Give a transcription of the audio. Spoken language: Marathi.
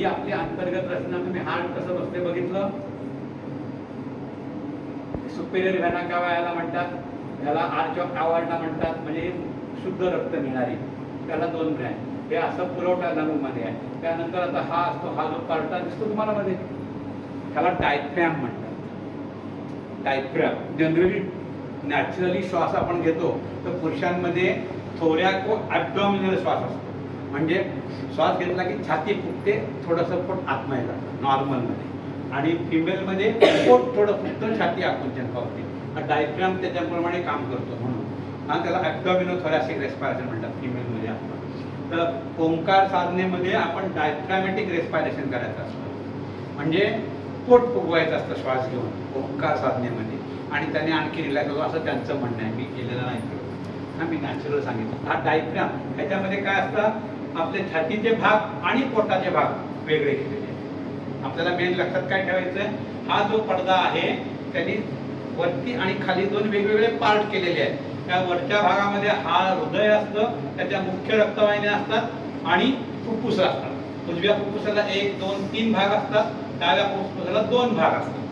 ही आपली अंतर्गत रचना तुम्ही हार्ट कसं बसते बघितलं? सुपेरियर व्हॅना कावा याला म्हणतात? याला आर्च ऑफ आवार्डला म्हणतात म्हणजे शुद्ध रक्त मिळणारी. त्याला दोन ब्रँड हे असं पुरवठा मध्ये आहे. त्यानंतर आता हा असतो हा जो पार्टा दिसतो तुम्हाला मध्ये. त्याला टायफ्रॅम म्हणतात. टायफ्रॅम जनरली नॅचरली श्वास आपण घेतो तर पुरुषांमध्ये थोड्या को ॲबडॉमिनल श्वास असतो. म्हणजे श्वास घेतला की छाती फुगते थोडंसं पोट आतमध्ये जातं नॉर्मलमध्ये आणि फिमेलमध्ये पोट थोडं फुगतं छाती आकुंचन पावते. डायग्राम त्याच्याप्रमाणे काम करतो म्हणून. आणि त्याला ॲबडॉमिनो थोरॅसिक रेस्पायरेशन म्हणतात फिमेलमध्ये आपण. तर ओंकार साधनेमध्ये आपण डायग्रामॅटिक रेस्पायरेशन करायचं असतं. म्हणजे पोट फुगवायचं असतं श्वास घेऊन ओंकार साधनेमध्ये. आणि त्याने आणखी रिलॅक्स होतो असं त्यांचं म्हणणं आहे. मी केलेलं नाही. हा मी नॅचरल सांगितलं. हा डायग्राम ह्याच्यामध्ये काय असतं? आपले छातीचे भाग आणि पोटाचे भाग वेगळे केलेले आहेत. आपल्याला मेन लक्षात काय ठेवायचं आहे हा जो पडदा आहे त्यांनी वरती आणि खाली दोन वेगवेगळे पार्ट केलेले आहेत. त्या वरच्या भागामध्ये हा हृदय असतं त्याच्या मुख्य रक्तवाहिन्या असतात आणि फुफ्फुस असतात. उजव्या फुफ्फुसाला एक दोन तीन भाग असतात. डाव्या फुफ्फुसाला दोन भाग असतात.